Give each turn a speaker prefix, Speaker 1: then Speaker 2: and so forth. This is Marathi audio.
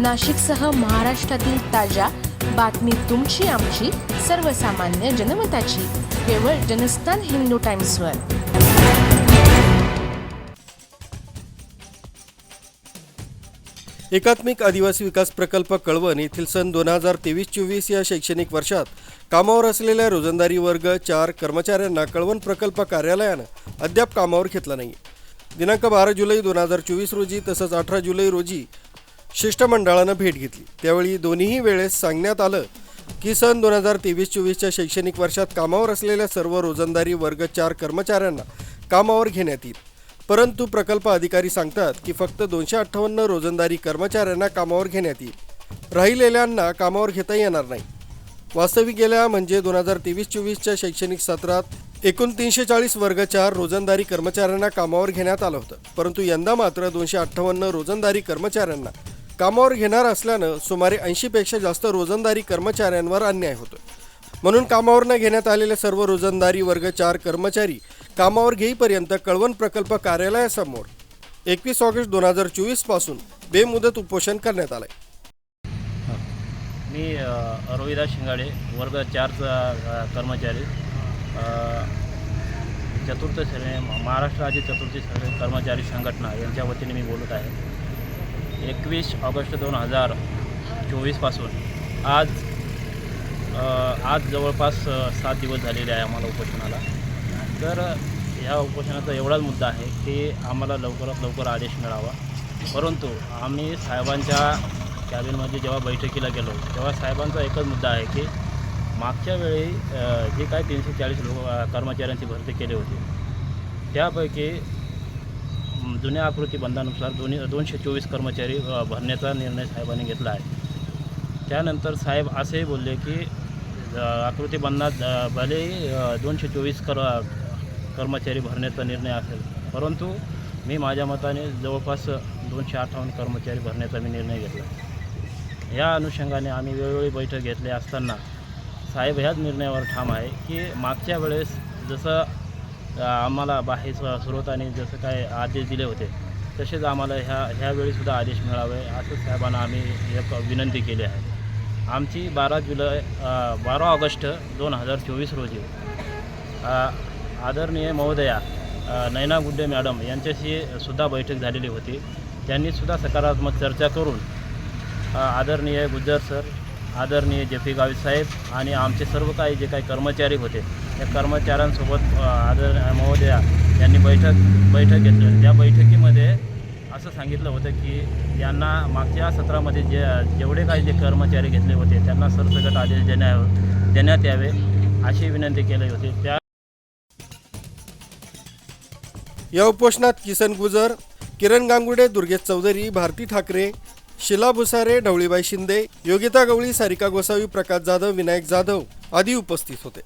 Speaker 1: नाशिकसह महाराष्ट्रातील ताज्या बातमी तुमची आमची सर्वसामान्य जनमताची. केवळ जनस्थान हिंदू टाइम्सवर.
Speaker 2: एकात्मिक आदिवासी विकास प्रकल्प कळवण येथील सन दोन हजार तेवीस चोवीस या शैक्षणिक वर्षात कामावर असलेल्या रोजंदारी वर्ग चार कर्मचाऱ्यांना कळवण प्रकल्प कार्यालयानं अद्याप कामावर घेतलं नाही. दिनांक बारा जुलै दोन हजार चोवीस रोजी तसंच अठरा जुलै रोजी शिष्टमंडळानं भेट घेतली. त्यावेळी दोन्ही वेळेस सांगण्यात आलं की सन दोन हजार तेवीस चोवीसच्या शैक्षणिक वर्षात कामावर असलेल्या सर्व रोजंदारी वर्ग चार कर्मचाऱ्यांना कामावर घेण्यात येईल. परंतु प्रकल्प अधिकारी सांगतात की फक्त दोनशे अठ्ठावन्न रोजंदारी कर्मचाऱ्यांना कामावर घेण्यात येईल. राहिलेल्यांना कामावर घेता येणार नाही. वास्तविक गेल्या म्हणजे दोन हजार तेवीस चोवीसच्या शैक्षणिक सत्रात एकूण तीनशे चाळीस वर्ग चार रोजंदारी कर्मचाऱ्यांना कामावर घेण्यात आलं होतं. परंतु यंदा मात्र दोनशे अठ्ठावन्न रोजंदारी कर्मचाऱ्यांना कामावर घेणार असल्यानं सुमारे ऐंशीपेक्षा जास्त रोजंदारी कर्मचाऱ्यांवर अन्याय होतो म्हणून कामावर न घेण्यात आलेले सर्व रोजंदारी वर्ग चार कर्मचारी कामावर घेईपर्यंत कळवण प्रकल्प कार्यालयासमोर. एकवीस ऑगस्ट दोन हजार चोवीसपासून बेमुदत उपोषण करण्यात आलंय.
Speaker 3: मी अरविदा शिंगाडे वर्ग चारचा कर्मचारी. चतुर्थ श्रेणी महाराष्ट्र राज्य चतुर्थ श्रेणी कर्मचारी संघटना यांच्या वतीने मी बोलत आहे. एकवीस ऑगस्ट दोन हजार चोवीसपासून. आज आज जवळपास सात दिवस झालेले आहे आम्हाला उपोषणाला. तर ह्या उपोषणाचा एवढाच मुद्दा आहे की आम्हाला लवकरात लवकर आदेश मिळावा. परंतु आम्ही साहेबांच्या कॅबिनमध्ये जेव्हा बैठकीला गेलो तेव्हा साहेबांचा एकच मुद्दा आहे की मागच्या वेळी जे काय तीनशे चाळीस लोक कर्मचाऱ्यांची भरती केली होती त्यापैकी जुन्या आकृती बंधानुसार दोन्ही दोनशे चोवीस कर्मचारी भरण्याचा निर्णय साहेबांनी घेतला आहे. त्यानंतर साहेब असेही बोलले की आकृती बंधात भलेही दोनशे चोवीस कर कर्मचारी भरण्याचा निर्णय असेल परंतु मी माझ्या मताने जवळपास दोनशे अठ्ठावन्न कर्मचारी भरण्याचा मी निर्णय घेतला. या अनुषंगाने आम्ही वेळोवेळी बैठक घेतली असताना साहेब ह्याच निर्णयावर ठाम आहे की मागच्या वेळेस जसं आम्हाला बाहेर स्रोताने जसं काय आदेश दिले होते तसेच आम्हाला ह्या ह्यावेळीसुद्धा आदेश मिळावे असं साहेबांना आम्ही एक विनंती केली आहे. आमची बारा जुलै बारा ऑगस्ट दोन हजार चोवीस रोजी आदरणीय महोदया नैना गुड्डे मॅडम यांच्याशी सुद्धा बैठक झालेली होती. त्यांनीसुद्धा सकारात्मक चर्चा करून आदरणीय गुज्जर सर आदरणीय जे पी गावित साहेब आणि आमचे सर्व काही जे काही कर्मचारी होते त्या कर्मचाऱ्यांसोबत आदर महोदया यांनी बैठक बैठक घेतली त्या बैठकीमध्ये असं सांगितलं होतं की यांना मागच्या सत्रामध्ये जे जेवढे काही जे कर्मचारी घेतले होते त्यांना सरसकट आदेश देण्या देण्यात यावे अशी विनंती केली होती. त्या
Speaker 2: या उपोषणात किसन गुजर किरण गांगुडे दुर्गेश चौधरी भारती ठाकरे शिला भुसारे ढवळीबाई शिंदे योगिता गवळी सारिका गोसावी प्रकाश जाधव विनायक जाधव आदी उपस्थित होते.